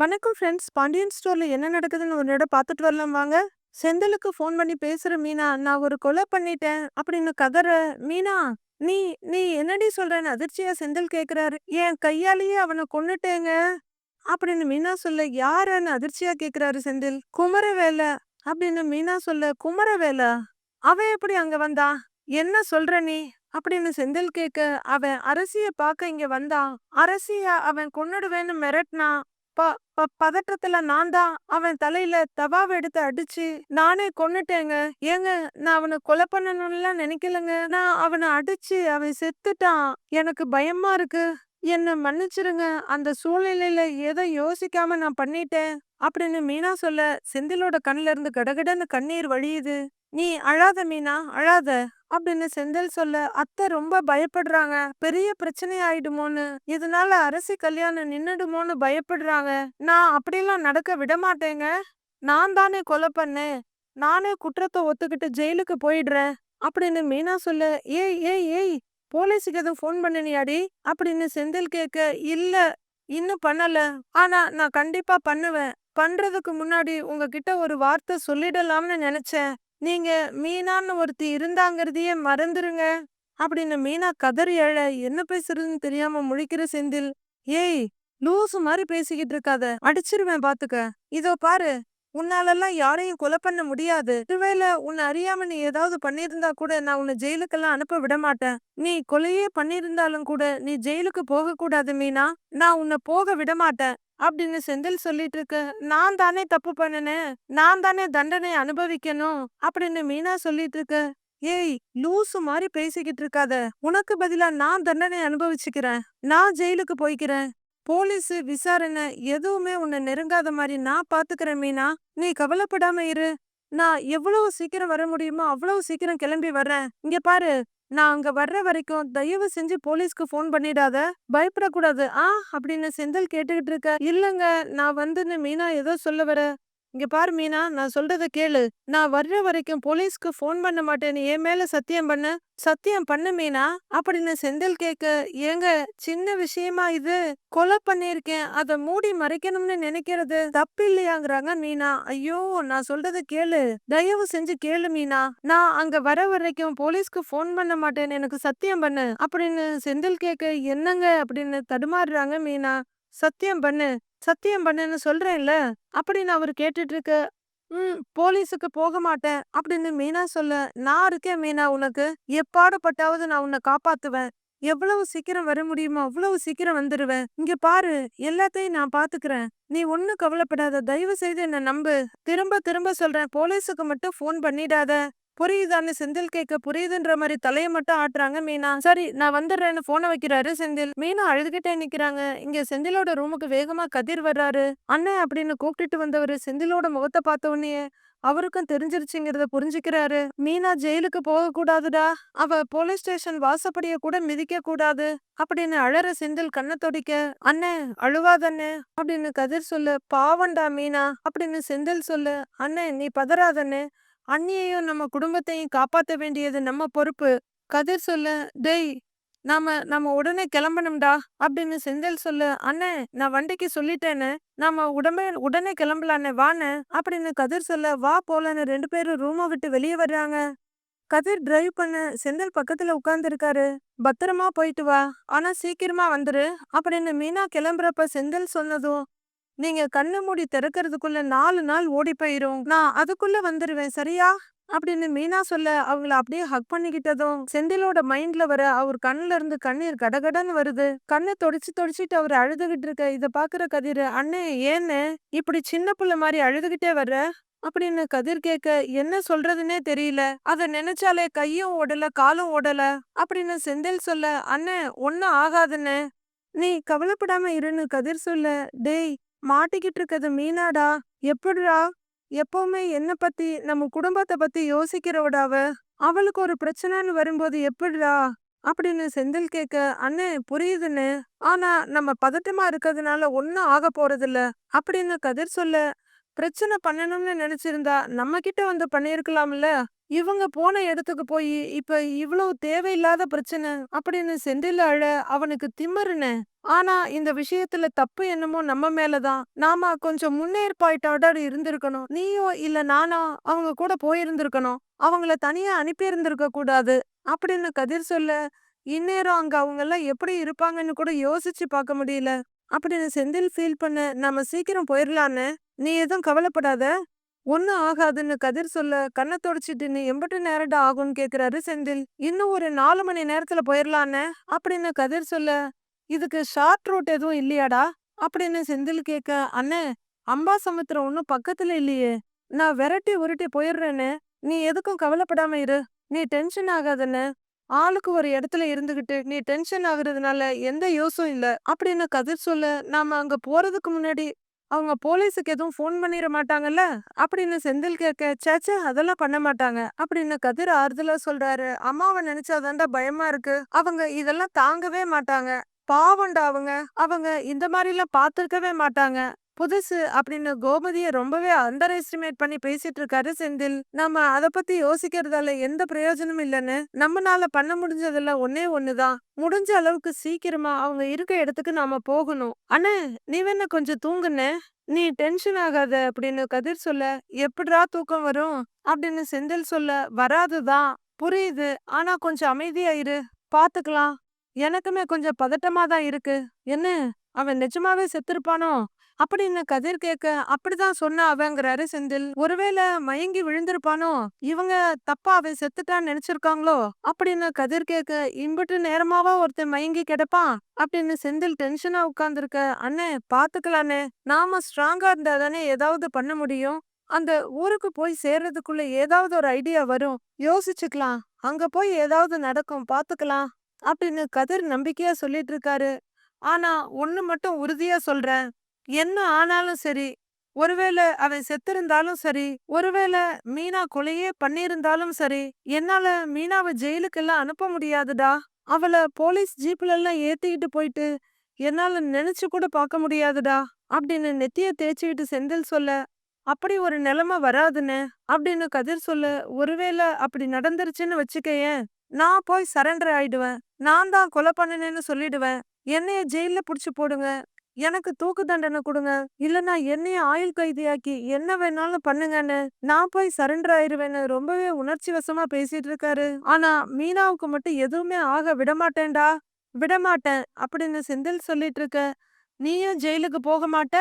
வணக்கம் ஃப்ரெண்ட்ஸ் பாண்டியன் ஸ்டோர்ல என்ன நடக்குதுன்னு ஒரு இடம் பார்த்துட்டு வரலாம் வாங்க. செந்திலுக்கு ஃபோன் பண்ணி பேசுற மீனா நான் ஒரு கொலை பண்ணிட்டேன் அப்படின்னு கதற மீனா நீ நீ என்னடி சொல்கிறேன்னு அதிர்ச்சியா செந்தில் கேக்குறாரு. என் கையாலேயே அவனை கொன்னுட்டேங்க அப்படின்னு மீனா சொல்ல யாருன்னு அதிர்ச்சியா கேக்குறாரு செந்தில். குமரவேலை அப்படின்னு மீனா சொல்ல குமரவேலை அவன் எப்படி அங்க வந்தா? என்ன சொல்ற நீ? அப்படின்னு செந்தில் கேட்க அவன் அரசிய பார்க்க இங்க வந்தான். அரசிய அவன் கொன்னுடுவேன்னு மிரட்டினான். ப பதற்றத்துல நான் தான் அவன் தலையில தவாவை எடுத்து அடிச்சு நானே கொன்னுட்டேங்க. ஏங்க நான் அவனை கொலை பண்ணணும்லாம் நினைக்கலங்க. நான் அவனை அடிச்சு அவன் செத்துட்டான். எனக்கு பயமா இருக்கு. என்ன மன்னிச்சிருங்க. அந்த சூழ்நிலையில ஏதோ யோசிக்காம நான் பண்ணிட்டேன். அப்படின்னு மீனா சொல்ல செந்திலோட கண்ணில இருந்து கடகடன்னு கண்ணீர் வழியுது. நீ அழாத மீனா அழாத. அப்படின்னு செந்தில் சொல்ல அத்தை ரொம்ப பயப்படுறாங்க. பெரிய பிரச்சனை ஆயிடுமோன்னு. இதனால அரசி கல்யாணம் நின்னுடுமோன்னு பயப்படுறாங்க. நான் அப்படியெல்லாம் நடக்க விட மாட்டேங்க. நான் தானே கொலை பண்ணேன். நானே குற்றத்தை ஒத்துக்கிட்டு ஜெயிலுக்கு போயிடுறேன். அப்படின்னு மீனா சொல்ல ஏய் ஏய் ஏய் போலீஸுக்கு எதுவும் ஃபோன் பண்ணினியாடி? அப்படின்னு செந்தில் கேட்க இல்ல இன்னும் பண்ணல. ஆனா நான் கண்டிப்பா பண்ணுவேன். பண்றதுக்கு முன்னாடி உங்ககிட்ட ஒரு வார்த்தை சொல்லிடலாம்னு நினைச்சேன். நீங்க மீனான்னு ஒருத்தி இருந்தாங்கிறதையே மறந்துருங்க. அப்படின்னு மீனா கதறி எழ என்ன பேசுறதுன்னு தெரியாம முழிக்கிற செந்தில் ஏய் லூசு மாதிரி பேசிக்கிட்டு இருக்காத அடிச்சிருவேன் பாத்துக்க. இதோ பாரு உன்னாலெல்லாம் யாரையும் கொலை பண்ண முடியாது. ஒருவேளை உன்னை அறியாம நீ ஏதாவது பண்ணியிருந்தா கூட நான் உன்னை ஜெயிலுக்கெல்லாம் அனுப்ப விட மாட்டேன் நீ கொலையே பண்ணியிருந்தாலும் கூட நீ ஜெயிலுக்கு போக கூடாது மீனா. நான் உன்னை போக விட மாட்டேன் அப்படின்னு செந்தில் சொல்லிட்டு இருக்க நான் தானே தப்பு பண்ணினேன் நான் தானே தண்டனை அனுபவிக்கணும்? அப்படின்னு மீனா சொல்லிட்டு இருக்க ஏய் லூசு மாதிரி பேசிக்கிட்டு இருக்காத. உனக்கு பதிலா நான் தண்டனை அனுபவிச்சுக்கிறேன். நான் ஜெயிலுக்கு போய்க்கிறேன். போலீஸ் விசாரணை எதுவுமே உன்னை நெருங்காத மாதிரி நான் பாத்துக்கிறேன் மீனா. நீ கவலைப்படாம இரு. நான் எவ்வளவு சீக்கிரம் வர முடியுமோ அவ்வளவு சீக்கிரம் கிளம்பி வர்றேன். இங்க பாரு நான் அங்க வர்ற வரைக்கும் தயவு செஞ்சு போலீஸ்க்கு ஃபோன் பண்ணிடாத. பயப்படக்கூடாது. ஆ அப்படின்னு செந்தில் கேட்டுக்கிட்டு இருக்க இல்லங்க நான் வந்துன்னு மீனா ஏதோ சொல்ல வர இங்க பாரு மீனா நான் சொல்றத கேளு. நான் வர்ற வரைக்கும் போலீஸ்க்கு ஃபோன் பண்ண மாட்டேன்னு என் மேல சத்தியம் பண்ணு. சத்தியம் பண்ணு மீனா. அப்படின்னு செந்தில் கேட்க ஏங்க சின்ன விஷயமா இது? கொலை பண்ணிருக்கேன் அத மூடி மறைக்கணும்னு நினைக்கிறது தப்பு இல்லையாங்கிறாங்க மீனா. ஐயோ நான் சொல்றத கேளு. தயவு செஞ்சு கேளு மீனா. நான் அங்க வர வரைக்கும் போலீஸ்க்கு ஃபோன் பண்ண மாட்டேன்னு எனக்கு சத்தியம் பண்ணு. அப்படின்னு செந்தில் கேட்க என்னங்க? அப்படின்னு தடுமாறுறாங்க மீனா. சத்தியம் பண்ணு சத்தியம் பண்ணுன்னு சொல்றேன்ல அப்படின்னு அவர் கேட்டுட்டு இருக்க ம் போலீஸுக்கு போக மாட்டேன் அப்படின்னு மீனா சொல்ல நான் இருக்கேன் மீனா உனக்கு. எப்பாடுபட்டாவது நான் உன்னை காப்பாத்துவேன். எவ்வளவு சீக்கிரம் வர முடியுமோ அவ்வளவு சீக்கிரம் வந்துருவேன். இங்க பாரு எல்லாத்தையும் நான் பாத்துக்கிறேன். நீ ஒன்னும் கவலைப்படாத. தயவு செய்து என்ன நம்பு. திரும்ப திரும்ப சொல்றேன். போலீஸுக்கு மட்டும் ஃபோன் பண்ணிடாத. புரியுதான்னு செந்தில் கேட்க புரியுதுன்ற மாதிரி தலையை மட்டும் ஆட்டுறாங்க மீனா. சரி நான் வந்துடுறேன்னு போனை வைக்கிறாரு செந்தில். மீனா அழுதுகிட்டே நிக்கிறாங்க. இங்க செந்திலோட ரூமுக்கு வேகமா கதிர் வர்றாரு. அண்ணன் அப்படின்னு கூப்பிட்டுட்டு வந்தவர் செந்திலோட முகத்தை பார்த்த உடனே அவருக்கும் தெரிஞ்சிருச்சுங்கிறத புரிஞ்சுக்கிறாரு. மீனா ஜெயிலுக்கு போக கூடாதுடா. அவ போலீஸ் ஸ்டேஷன் வாசப்படிய கூட மிதிக்க கூடாது அப்படின்னு அழற செந்தில் கண்ணை தொடிக்க அண்ணே அழுவாதண்ணே அப்படின்னு கதிர் சொல்லு. பாவண்டா மீனா அப்படின்னு செந்தில் சொல்லு. அண்ணே நீ பதறாதண்ணே அண்ணியையும் நம்ம குடும்பத்தையும் காப்பாற்ற வேண்டியது நம்ம பொறுப்பு. கதிர் சொல்ல டேய் நாம நம்ம உடனே கிளம்பணும்டா அப்படின்னு செந்தில் சொல்லு அண்ணே நான் வண்டிக்கு சொல்லிட்டேன்னு நாம உடம்பே உடனே கிளம்பலான்னு வான்னு அப்படின்னு கதிர் சொல்ல வா போலன்னு ரெண்டு பேரும் ரூமை விட்டு வெளியே வர்றாங்க. கதிர் டிரைவ் பண்ண செந்தில் பக்கத்துல உட்கார்ந்து இருக்காரு பத்திரமா போயிட்டு வா ஆனா சீக்கிரமா வந்துரு அப்படின்னு மீனா கிளம்புறப்ப செந்தில் சொன்னதும் நீங்க கண்ணு மூடி திறக்கிறதுக்குள்ள நாலு நாள் ஓடி போயிரும். நான் அதுக்குள்ள வந்துருவேன் சரியா? அப்படின்னு மீனா சொல்ல அவங்கள அப்படியே ஹக் பண்ணிக்கிட்டதும் செந்திலோட மைண்ட்ல வர அவர் கண்ணுல இருந்து கண்ணீர் கடகடன்னு வருது. கண்ணை தொடிச்சு தொடிச்சிட்டு அவர் அழுதுகிட்டு இருக்க இத பாக்குற கதிர் அண்ணே ஏன்னு? இப்படி சின்ன புள்ள மாதிரி அழுதுகிட்டே வர்ற? அப்படின்னு கதிர் கேட்க என்ன சொல்றதுன்னே தெரியல. அத நினைச்சாலே கையும் ஓடல காலும் ஓடல. அப்படின்னு செந்தில் சொல்ல அண்ணன் ஒன்னும் ஆகாதுன்னு. நீ கவலைப்படாம இருன்னு கதிர் சொல்ல டேய் மாட்டிக்கிட்டு இருக்கிறது மீனாடா எப்படிடா? எப்பவுமே என்ன பத்தி நம்ம குடும்பத்தை பத்தி யோசிக்கிறவடாவ? அவளுக்கு ஒரு பிரச்சனைன்னு வரும்போது எப்படிடா? அப்படின்னு செந்தில் கேட்க அண்ணே புரியுதுன்னு ஆனா நம்ம பதட்டமா இருக்கிறதுனால ஒன்னும் ஆக போறதில்ல. அப்படின்னு கதிர் சொல்ல பிரச்சனை பண்ணணும்னு நினைச்சிருந்தா நம்ம கிட்ட வந்து பண்ணியிருக்கலாம்ல. இவங்க போன இடத்துக்கு போய் இப்ப இவ்வளவு தேவையில்லாத பிரச்சனை. அப்படின்னு செந்தில் அழ அவனுக்கு திமிருன்னு ஆனா இந்த விஷயத்துல தப்பு என்னமோ நம்ம மேலதான் நாம கொஞ்சம் முன்னேற்பாட்டோட இருந்திருக்கணும். நீயோ இல்ல நானா அவங்க கூட போயிருந்திருக்கணும். அவங்கள தனியா அனுப்பி இருந்திருக்க கூடாது. அப்படின்னு கதிர் சொல்ல இந்நேரம் அங்க அவங்க எல்லாம் எப்படி இருப்பாங்கன்னு கூட யோசிச்சு பார்க்க முடியல. அப்படின்னு செந்தில் ஃபீல் பண்ண நாம சீக்கிரம் போயிடலான்னு நீ எதுவும் கவலைப்படாத. ஒன்னும் ஆகாதுன்னு கதிர் சொல்ல கண்ணை தொடச்சிட்டு நீ எம்பட்டு நேரடா ஆகும்னு கேக்குறாரு செந்தில். இன்னும் ஒரு நாலு மணி நேரத்துல போயிடலான்னு அப்படின்னு கதிர் சொல்ல இதுக்கு ஷார்ட் ரூட் எதுவும் இல்லையாடா? அப்படின்னு செந்தில் கேட்க அண்ணே அம்பா சமுத்திரம் ஒன்னும் பக்கத்துல இல்லையே. நான் விரட்டி உருட்டி போயிடுறேன்னு நீ எதுக்கும் கவலைப்படாம இரு. நீ டென்ஷன் ஆகாதன்னு ஆளுக்கு ஒரு இடத்துல இருந்துகிட்டு நீ டென்ஷன் ஆகுறதுனால எந்த யூஸும் இல்லை. அப்படின்னு கதிர் சொல்ல நாம அங்க போறதுக்கு முன்னாடி அவங்க போலீஸுக்கு எதுவும் ஃபோன் பண்ணிட மாட்டாங்கல்ல? அப்படின்னு செந்தில் கேட்க சேச்சே அதெல்லாம் பண்ண மாட்டாங்க. அப்படின்னு கதிர் ஆறுதலா சொல்றாரு. அம்மாவை நினைச்சாதான்டா பயமா இருக்கு. அவங்க இதெல்லாம் தாங்கவே மாட்டாங்க. பாவம்டா அவங்க. அவங்க இந்த மாதிரிலாம் பார்த்துருக்கவே மாட்டாங்க. புதுசு அப்படின்னு கோமதிய ரொம்பவே அண்டர் எஸ்டிமேட் பண்ணி பேசிட்டு இருக்காரு செந்தில். நம்ம அத பத்தி யோசிக்கிறதால எந்த பிரயோஜனமும் இல்லைன்னு நம்மனால பண்ண முடிஞ்சதுல ஒன்னே ஒண்ணுதான். முடிஞ்ச அளவுக்கு சீக்கிரமா அவங்க இருக்க இடத்துக்கு நாம போகணும். அண்ணே நீ வேணா கொஞ்சம் தூங்குன நீ டென்ஷன் ஆகாத அப்படின்னு கதிர் சொல்ல எப்படிடா தூக்கம் வரும்? அப்படின்னு செந்தில் சொல்ல வராதுதான். புரியுது. ஆனா கொஞ்சம் அமைதியாயிரு பாத்துக்கலாம். எனக்குமே கொஞ்சம் பதட்டமா தான் இருக்கு. என்ன? அவன் நிஜமாவே செத்துருப்பானோ? அப்படின்னு கதிர் கேட்க அப்படிதான் சொன்ன அவங்கிறாரு செந்தில். ஒருவேளை மயங்கி விழுந்திருப்பானோ? இவங்க தப்பா அவன் செத்துட்டான்னு நினைச்சிருக்காங்களோ? அப்படின்னு கதிர் கேட்க இம்புட்டு நேரமாவா ஒருத்தன் மயங்கி கிடப்பான்? அப்படின்னு செந்தில் டென்ஷனா உட்கார்ந்துருக்க அண்ணே பாத்துக்கலானே நாம ஸ்ட்ராங்கா இருந்தா தானே ஏதாவது பண்ண முடியும்? அந்த ஊருக்கு போய் சேர்றதுக்குள்ள ஏதாவது ஒரு ஐடியா வரும். யோசிச்சுக்கலாம். அங்க போய் ஏதாவது நடக்கும். பாத்துக்கலாம். அப்படின்னு கதிர் நம்பிக்கையா சொல்லிட்டு இருக்காரு. ஆனா ஒண்ணு மட்டும் உறுதியா சொல்றேன். என்ன ஆனாலும் சரி ஒருவேளை அவன் செத்திருந்தாலும் சரி ஒருவேளை மீனா கொலையே பண்ணியிருந்தாலும் சரி என்னால மீனாவை ஜெயிலுக்கெல்லாம் அனுப்ப முடியாதுடா. அவளை போலீஸ் ஜீப்ல எல்லாம் ஏத்திக்கிட்டு போயிட்டு என்னால நினைச்சு கூட பார்க்க முடியாதுடா அப்படின்னு நெத்திய தேய்ச்சிக்கிட்டு செந்தில் சொல்ல அப்படி ஒரு நிலைமை வராதுன்னு? அப்படின்னு கதிர் சொல்ல ஒருவேளை அப்படி நடந்துருச்சுன்னு வச்சுக்கயேன் நான் போய் சரண்டர் ஆயிடுவேன். நான் தான் கொலை பண்ணினேன்னு சொல்லிடுவேன். என்னைய ஜெயில புடிச்சு போடுங்க. எனக்கு தூக்கு தண்டனை கொடுங்க. இல்லனா என்னைய ஆயுள் கைதியாக்கி என்ன வேணாலும் பண்ணுங்கன்னு நான் போய் சரண்டர் ஆயிருவேன்னு ரொம்பவே உணர்ச்சி வசமா பேசிட்டு இருக்காரு. ஆனா மீனாவுக்கு மட்டும் எதுவுமே ஆக விடமாட்டேன்டா. விடமாட்டேன் அப்படின்னு செந்தில் சொல்லிட்டு இருக்க நீயும் ஜெயிலுக்கு போக மாட்ட.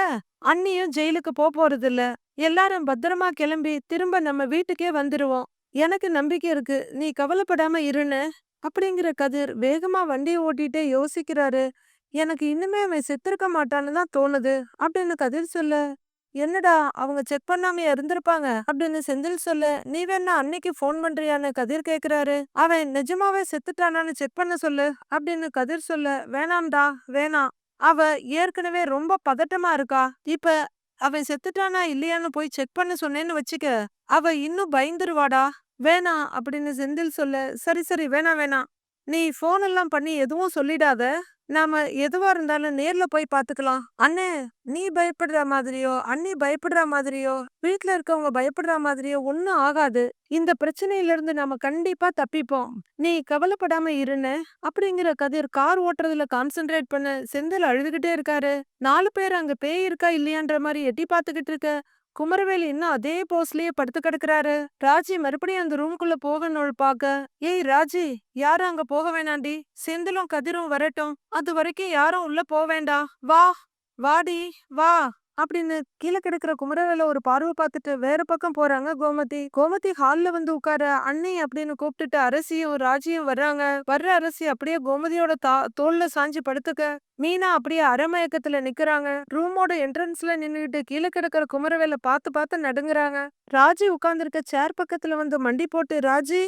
அண்ணியும் ஜெயிலுக்கு போக போறது இல்ல எல்லாரும் பத்திரமா கிளம்பி திரும்ப நம்ம வீட்டுக்கே வந்துருவோம். எனக்கு நம்பிக்கை இருக்கு. நீ கவலைப்படாம இருன்னு. அப்படிங்கிற கதிர் வேகமா வண்டியை ஓட்டிட்டே யோசிக்கிறாரு. எனக்கு இன்னுமே அவன் செத்திருக்க மாட்டான்னு தான் தோணுது. அப்படின்னு கதிர் சொல்ல என்னடா அவங்க செக் பண்ணாமையா இருந்திருப்பாங்க. அப்படின்னு செந்தில் சொல்ல நீ வேணா அன்னைக்கு ஃபோன் பண்றியான்னு கதிர் கேக்குறாரு. அவன் நிஜமாவே செத்துட்டானான்னு செக் பண்ண சொல்லு. அப்படின்னு கதிர் சொல்ல வேணாம்டா வேணாம். அவ ஏற்கனவே ரொம்ப பதட்டமா இருக்கா. இப்ப அவன் செத்துட்டானா இல்லையான்னு போய் செக் பண்ண சொன்னேன்னு வச்சுக்க அவ இன்னும் பயந்துருவாடா? வேணாம் அப்படின்னு செந்தில் சொல்ல சரி சரி வேணாம் வேணாம் நீ ஃபோன் எல்லாம் பண்ணி எதுவும் சொல்லிடாத. நாம எதுவா இருந்தாலும் நேர்ல போய் பாத்துக்கலாம் அண்ணே நீ பயப்படுற மாதிரியோ அண்ணி பயப்படுற மாதிரியோ வீட்ல இருக்கவங்க பயப்படுற மாதிரியோ ஒன்னும் ஆகாது. இந்த பிரச்சனையில இருந்து நாம கண்டிப்பா தப்பிப்போம். நீ கவலைப்படாம இருன்னு அப்படிங்கிற கதிர் கார் ஓட்டுறதுல கான்சென்ட்ரேட் பண்ண செந்தில் அழுதுகிட்டே இருக்காரு. நாலு பேர் அங்க பேய் இருக்கா இல்லையான்ற மாதிரி எட்டி பாத்துக்கிட்டு இருக்க. குமரவேல் இன்னும் அதே போஸ்லயே படுத்து கிடக்குறாரு. ராஜி மறுபடியும் அந்த ரூம்குள்ள போகணும் பாக்க ஏய் ராஜி யாரும் அங்க போக வேணாண்டி. செந்திலும் கதிரும் வரட்டும். அது வரைக்கும் யாரும் உள்ள போவேண்டா. வா வாடி வா. அப்படின்னு கீழே கிடக்குற குமரவேல ஒரு பார்வை பார்த்துட்டு வேற பக்கம் போறாங்க கோமதி. கோமதி ஹால்ல வந்து உட்கார அன்னை அப்படின்னு கூப்பிட்டுட்டு அரசியும் ராஜியும் வர்றாங்க. வர்ற அரசி அப்படியே கோமதியோட தா தோல்ல சாஞ்சு படுத்துக்க. மீனா அப்படியே அறமயக்கத்துல நிக்கிறாங்க. ரூமோட என்ட்ரன்ஸ்ல நின்னுகிட்டு கீழே கிடக்கிற குமரவேல பார்த்து பார்த்து நடுங்குறாங்க. ராஜி உட்கார்ந்துருக்க சேர் பக்கத்துல வந்து மண்டி போட்டு ராஜி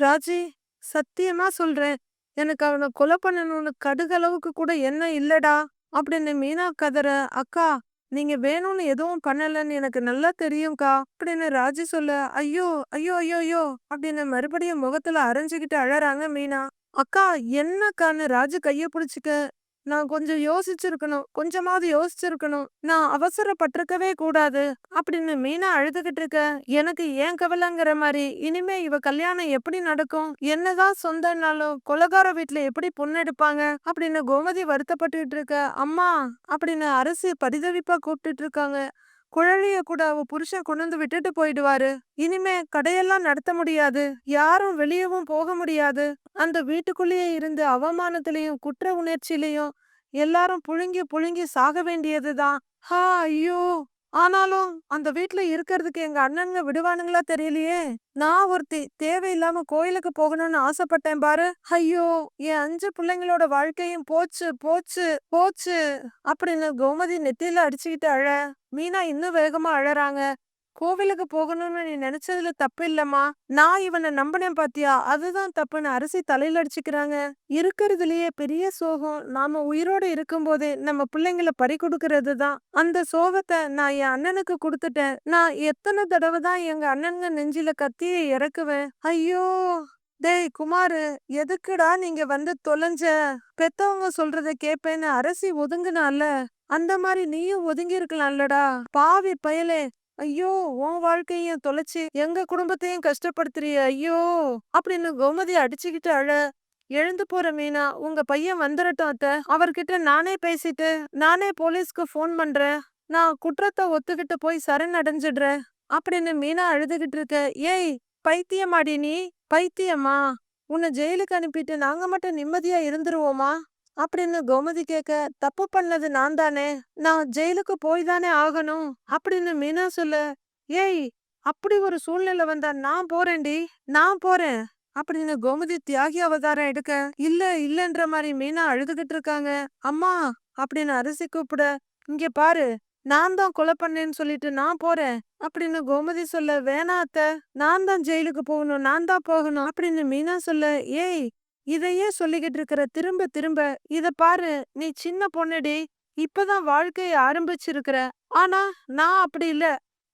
ராஜி சத்தியமா சொல்றேன். எனக்கு அவனை கொலை பண்ணணும்னு கடுகளவுக்கு கூட என்ன இல்லடா அப்படின்னு மீனா கதற அக்கா நீங்க வேணும்னு எதுவும் பண்ணலன்னு எனக்கு நல்லா தெரியும்க்கா அப்படின்னு ராஜி சொல்ல ஐயோ ஐயோ ஐயோ ஐயோ அப்படின்னு மறுபடியும் முகத்துல அரைஞ்சுக்கிட்டு அழறாங்க மீனா. அக்கா என்னக்கான்னு ராஜு கைய பிடிச்சிக்க நான் கொஞ்சம் யோசிச்சிருக்கணும். கொஞ்சமாவது யோசிச்சிருக்கணும். நான் அவசரப்பட்டிருக்கவே கூடாது. அப்படின்னு மீனா அழுதுகிட்டு இருக்க எனக்கு ஏன் கவலைங்கிற மாதிரி இனிமே இவ கல்யாணம் எப்படி நடக்கும்? என்னதான் சொந்தனாலும் கொலகார வீட்டுல எப்படி பொண்ணு எடுப்பாங்க? அப்படின்னு கோமதி வருத்தப்பட்டுட்டு இருக்க அம்மா அப்படின்னு அரசு பரிதவிப்பா கூப்பிட்டுட்டு இருக்காங்க. குழலிய கூட அவ புருஷன் கொண்டு வந்து விட்டுட்டு போயிடுவாரு. இனிமே கடையெல்லாம் நடத்த முடியாது. யாரும் வெளியவும் போக முடியாது. அந்த வீட்டுக்குள்ளேயே இருந்து அவமானத்திலையும் குற்ற உணர்ச்சியிலையும் எல்லாரும் புழுங்கி புழுங்கி சாக வேண்டியதுதான். ஹா ஐயோ! ஆனாலும் அந்த வீட்டுல இருக்கிறதுக்கு எங்க அண்ணனுங்க விடுவானுங்களா தெரியலையே. நான் ஒருத்தி தேவையில்லாம கோயிலுக்கு போகணும்னு ஆசைப்பட்டேன் பாரு. ஐயோ என் அஞ்சு பிள்ளைங்களோட வாழ்க்கையும் போச்சு போச்சு போச்சு. அப்படின்னு கோமதி நெத்தியில அடிச்சுக்கிட்டு அழ. மீனா இன்னும் வேகமா அழறாங்க. கோவிலுக்கு போகணும்னு நீ நினைச்சதுல தப்பு இல்லம்மா. நான் இவனை நம்பினேன் பாத்தியா? அதுதான் தப்புன்னு அரசி தலையில அடிச்சுக்கிறாங்க. இருக்கிறதுலயே பெரிய சோகம். நாம உயிரோட இருக்கும்போதே நம்ம பிள்ளைங்கள பறி கொடுக்கறது தான் அந்த சோகத்தை நான் என் அண்ணனுக்கு கொடுத்துட்டேன். நான் எத்தனை தடவை தான் எங்க அண்ணனுங்க நெஞ்சில கத்திய இறக்குவேன். ஐயோ! டேய் குமாரு எதுக்குடா நீங்க வந்து தொலைஞ்ச? பெத்தவங்க சொல்றத கேப்பேன்னு அரசி ஒதுங்குனால அந்த மாதிரி நீயும் ஒதுங்கி இருக்கலாம்லடா பாவி பயலே. ஐயோ! உன் வாழ்க்கையும் தொலைச்சு எங்க குடும்பத்தையும் கஷ்டப்படுத்துறிய ஐயோ! அப்படின்னு கோமதி அடிச்சுக்கிட்டு அழ எழுந்து போற மீனா உங்க பையன் வந்துடட்டும் அத்த. அவர்கிட்ட நானே பேசிட்டு நானே போலீஸ்க்கு ஃபோன் பண்றேன். நான் குற்றத்தை ஒத்துக்கிட்டு போய் சரண் அடைஞ்சிடுறேன் அப்படின்னு மீனா அழுதுகிட்டு இருக்க ஏய் பைத்தியமாடி நீ? பைத்தியமா? உன்னை ஜெயிலுக்கு அனுப்பிட்டு நாங்க மட்டும் நிம்மதியா இருந்துருவோமா? அப்படின்னு கோமதி கேட்க தப்பு பண்ணது நான் தானே? நான் ஜெயிலுக்கு போய் தானே ஆகணும்? அப்படின்னு மீனா சொல்ல ஏய் அப்படி ஒரு சூழ்நிலை வந்தா நான் போறேன்டி நான் போறேன். அப்படின்னு கோமதி தியாகி அவதாரம் எடுக்க இல்ல இல்லன்ற மாதிரி மீனா அழுதுகிட்டு இருக்காங்க. அம்மா அப்படின்னு அரிசி கூப்பிட இங்க பாரு நான் தான் கொலை பண்ணேன்னு சொல்லிட்டு நான் போறேன். அப்படின்னு கோமதி சொல்ல வேணா அத்த நான் தான் ஜெயிலுக்கு போகணும் நான் தான் போகணும். அப்படின்னு மீனா சொல்ல ஏய் இதையே சொல்லிக்கிட்டு இருக்கிற திரும்ப திரும்ப இத பாரு நீ சின்ன பொண்ணுடி இப்பதான் வாழ்க்கைய ஆரம்பிச்சிருக்கிற. ஆனா நான் அப்படி இல்ல.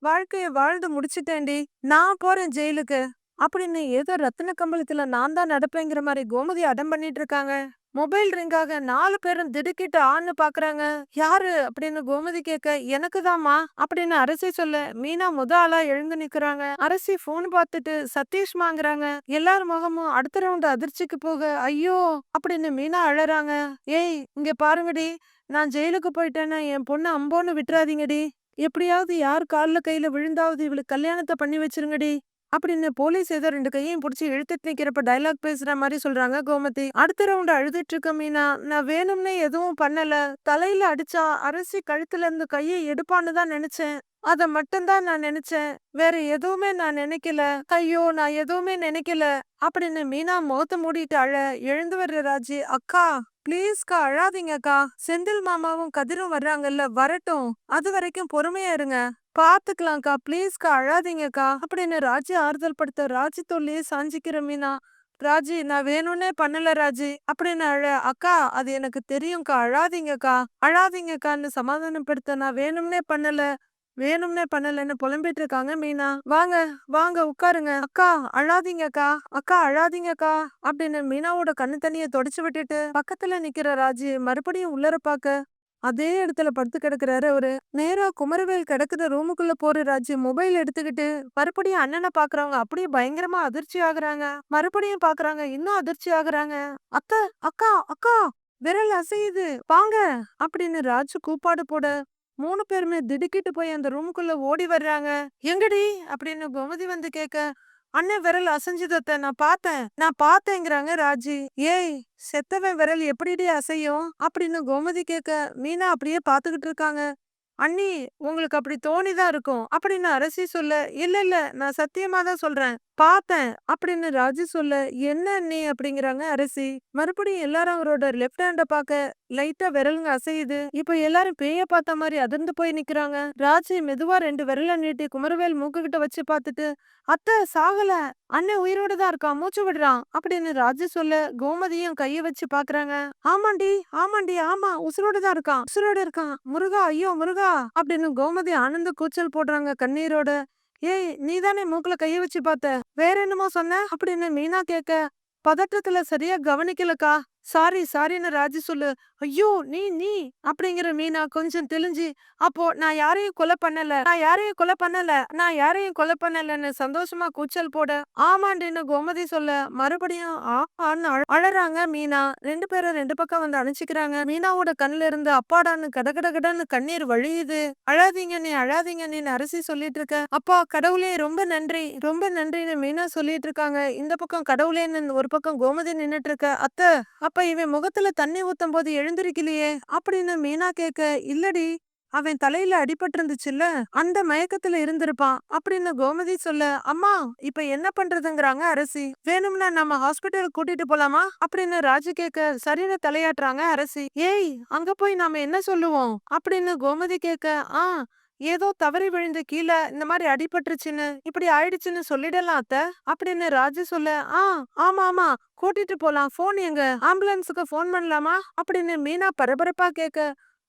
வாழ்க்கைய வாழ்ந்து முடிச்சிட்டேன்டி நான் போறேன் ஜெயிலுக்கு. அப்படின்னு ஏதோ ரத்தின கம்பளத்துல நான் தான் நடப்பேங்கிற மாதிரி கோமதி அடம் பண்ணிட்டு இருக்காங்க. மொபைல் ரிங்காக நாலு பேரும் திடுக்கிட்டு ஆன்னு பாக்குறாங்க. யாரு? அப்படின்னு கோமதி கேட்க எனக்கு தாமா அப்படின்னு அரசி சொல்ல மீனா முத ஆளா எழுந்து நிக்கிறாங்க. அரசி போன் பார்த்துட்டு சதீஷ் வாங்குறாங்க எல்லார் முகமும் அடுத்த ரவுண்ட் அதிர்ச்சிக்கு போக ஐயோ அப்படின்னு மீனா அழறாங்க. ஏய் இங்க பாருங்கடி. நான் ஜெயிலுக்கு போயிட்டேன்னா என் பொண்ணு அம்போன்னு விட்டுறாதீங்கடி. எப்படியாவது யார் காலில் கையில விழுந்தாவது இவளுக்கு கல்யாணத்தை பண்ணி வச்சிருங்கடி. அப்படின்னு போலீஸ் ஏதோ ரெண்டு கையையும் பிடிச்சி இழுத்துட்டு நிக்கிறப்ப டைலாக் பேசுற மாதிரி சொல்றாங்க கோமதி. அடுத்த ரவுண்ட் அழுதுட்டு இருக்க மீனா. நான் வேணும்னே எதுவும் பண்ணல. தலையில அடிச்சா அரசி கழுத்துல இருந்து கையை எடுப்பான்னு தான் நினைச்சேன். அத மட்டும்தான் நான் நினைச்சேன். வேற எதுவுமே நான் நினைக்கல. ஐயோ நான் எதுவுமே நினைக்கல. அப்படின்னு மீனா முகத்த மூடிட்டு அழ எழுந்து வர்ற ராஜி அக்கா ப்ளீஸ்க்கா அழாதீங்கக்கா செந்தில் மாமாவும் கதிரும் வர்றாங்கல்ல வரட்டும். அது வரைக்கும் பொறுமையா இருங்க. பாத்துக்கலாம்க்கா. ப்ளீஸ்க்கா அழாதீங்கக்கா. அப்படின்னு ராஜி ஆறுதல் படுத்த ராஜி தொல்லையே சாஞ்சிக்கிற மீனா ராஜி நான் வேணும்னே பண்ணல ராஜி அப்படின்னு அழ அக்கா அது எனக்கு தெரியும்க்கா. அழாதீங்கக்கா. அழாதீங்கக்கான்னு சமாதானப்படுத்த நான் வேணும்னே பண்ணல. வேணும்னே பண்ணலன்னு புலம்பிட்டு இருக்காங்க மீனா. வாங்க வாங்க உட்காருங்க. அக்கா அழாதீங்கக்கா. அக்கா அழாதீங்கக்கா. அப்படின்னு மீனாவோட கண்ணு தண்ணிய தொடச்சு விட்டுட்டு பக்கத்துல நிக்கிற ராஜி மறுபடியும் உள்ளர பாக்க அதே இடத்துல படுத்து கிடக்குறாரு அவரு. நேரா குமரவேல் கிடக்குற ரூமுக்குள்ள போற ராஜு மொபைல் எடுத்துக்கிட்டு மறுபடியும் அண்ணனை பாக்குறவங்க அப்படியே பயங்கரமா அதிர்ச்சி ஆகுறாங்க. மறுபடியும் பாக்குறாங்க இன்னும் அதிர்ச்சி ஆகுறாங்க. அத்த அக்கா அக்கா விரல் அசையுது வாங்க அப்படின்னு ராஜு கூப்பாடு போட மூணு பேருமே திடுக்கிட்டு போய் அந்த ரூமுக்குள்ள ஓடி வர்றாங்க. எங்கடி? அப்படின்னு கோமதி வந்து கேட்க அண்ணன் விரல் அசைஞ்சதத்த நான் பார்த்தேன். நான் பார்த்தேங்கிறாங்க ராஜி. ஏய் செத்தவன் விரல் எப்படிடி அசையும்? அப்படின்னு கோமதி கேட்க மீனா அப்படியே பார்த்துக்கிட்டு இருக்காங்க. அண்ணி உங்களுக்கு அப்படி தோணிதான் இருக்கும். அப்படின்னு அரசி சொல்ல இல்ல இல்ல நான் சத்தியமா தான் சொல்றேன். பார்த்தேன். அப்படின்னு ராஜு சொல்ல என்ன அண்ணி? அப்படிங்கிறாங்க அரசி. மறுபடியும் எல்லாரும் அவரோட லெஃப்ட் ஹேண்ட பார்க்க லைட்டா விரலுங்க அசையுது. இப்ப எல்லாரும் பேய பார்த்த மாதிரி அதிர்ந்து போய் நிக்கிறாங்க. ராஜி மெதுவா ரெண்டு விரல நீட்டி குமரவேல் மூக்கு கிட்ட வச்சு பார்த்துட்டு அத்தை சாகல. அண்ணன் உயிரோட தான் இருக்கான். மூச்சு விடுறான். அப்படின்னு ராஜி சொல்ல கோமதியும் கைய வச்சு பாக்குறாங்க ஆமாண்டி ஆமாண்டி ஆமா. உசுரோட தான் இருக்கான். உசுரோட இருக்கான். முருகா ஐயோ முருகா. அப்படின்னு கோமதி ஆனந்த கூச்சல் போடுறாங்க கண்ணீரோட. ஏய் நீ தானே மூக்குல கைய வச்சு பார்த்த. வேற என்னமோ சொன்ன? அப்படின்னு மீனா கேட்க பதட்டத்துல சரியா கவனிக்கலக்கா. சாரி சாரின்னு ராஜி சொல்லு. ஐயோ நீ நீ அப்படிங்கிற மீனா கொஞ்சம் தெளிஞ்சு அப்போ நான் யாரையும் கொலை பண்ணல. நான் யாரையும் கொலை பண்ணல. நான் யாரையும் கொலை பண்ணலன்னு சந்தோஷமா கூச்சல் போட ஆமாண்டின்னு கோமதி சொல்ல மறுபடியும் ஆன்னு அழறாங்க மீனா. ரெண்டு பேரும் ரெண்டு பக்கம் வந்து அணைச்சிக்கிறாங்க. மீனாவோட கண்ணுல இருந்து அப்பாடான்னு கட கட கடன்னு கண்ணீர் வழியுது. அழாதீங்க நீ அழாதீங்க நீ அரசி சொல்லிட்டு இருக்க அப்பா கடவுளே ரொம்ப நன்றி. ரொம்ப நன்றின்னு மீனா சொல்லிட்டு இருக்காங்க இந்த பக்கம் கடவுளேன்னு ஒரு பக்கம் கோமதி நின்னுட்டு இருக்க அத்தை அப்ப இவன் முகத்துல தண்ணி ஊத்தும் போது எழுந்திருக்கலையே அப்படின்னு மீனா கேட்க இல்லடி அவன் தலையில அடிபட்டு இருந்துச்சுல்ல அந்த மயக்கத்துல இருந்திருப்பான் அப்படின்னு கோமதி சொல்ல அம்மா இப்ப என்ன பண்றதுங்கிறாங்க அரசி? வேணும்னா நம்ம ஹாஸ்பிட்டல் கூட்டிட்டு போலாமா? அப்படின்னு ராஜு கேட்க சரின்னு தலையாட்டுறாங்க அரசி. ஏய் அங்க போய் நாம என்ன சொல்லுவோம்? அப்படின்னு கோமதி கேட்க ஆ ஏதோ தவறி விழுந்து கீழே இந்த மாதிரி அடிபட்டுருச்சுன்னு இப்படி ஆயிடுச்சுன்னு சொல்லிடலாம் அத்த அப்படின்னு ராஜு சொல்ல ஆ ஆமா ஆமா கூட்டிட்டு போலாம் போன் எங்க ஆம்புலன்ஸுக்கு போன் பண்ணலாமா? அப்படின்னு மீனா பரபரப்பா கேட்க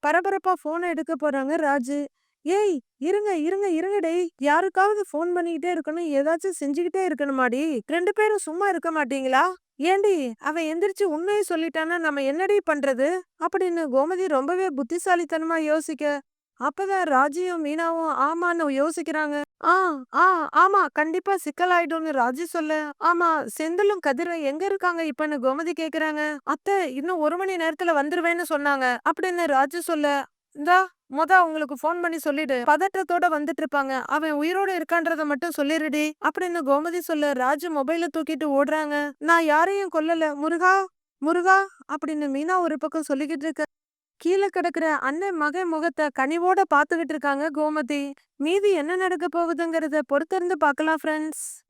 பரபரப்பா போனை எடுக்க போறாங்க ராஜு. ஏய் இருங்க இருங்க இருங்க டேய் யாருக்காவது ஃபோன் பண்ணிக்கிட்டே இருக்கணும் ஏதாச்சும் செஞ்சுக்கிட்டே இருக்கணுமாடி? ரெண்டு பேரும் சும்மா இருக்க மாட்டீங்களா? ஏண்டி அவன் எந்திரிச்சு உண்மையை சொல்லிட்டான்னா நம்ம என்னடி பண்றது? அப்படின்னு கோமதி ரொம்பவே புத்திசாலித்தனமா யோசிக்க அப்பதான் ராஜியும் மீனாவும் ஆமான்னு யோசிக்கிறாங்க. ஆ ஆ ஆமா கண்டிப்பா சிக்கலாயிடும்னு ராஜி சொல்ல. ஆமா செந்திலும் கதிரும் எங்க இருக்காங்க இப்பன்னு கோமதி கேக்குறாங்க. அத்தை இன்னும் ஒரு மணி நேரத்துல வந்துருவேன்னு சொன்னாங்க. அப்படின்னு ராஜு சொல்ல. இந்தா மொத உங்களுக்கு ஃபோன் பண்ணி சொல்லிடு. பதற்றத்தோட வந்துட்டு இருப்பாங்க அவன் உயிரோட இருக்கான்றத மட்டும் சொல்லிடுடி அப்படின்னு கோமதி சொல்ல. ராஜு மொபைல தூக்கிட்டு ஓடுறாங்க. நான் யாரையும் கொல்லல. முருகா முருகா அப்படின்னு மீனா ஒரு பக்கம் சொல்லிக்கிட்டு இருக்க. கீழே கிடக்குற அண்ணன் மகன் முகத்தை கனிவோட பார்த்துக்கிட்டு இருக்காங்க கோமதி. மீதி என்ன நடக்க போகுதுங்கிறத பொறுத்திருந்து பார்க்கலாம் ஃப்ரெண்ட்ஸ்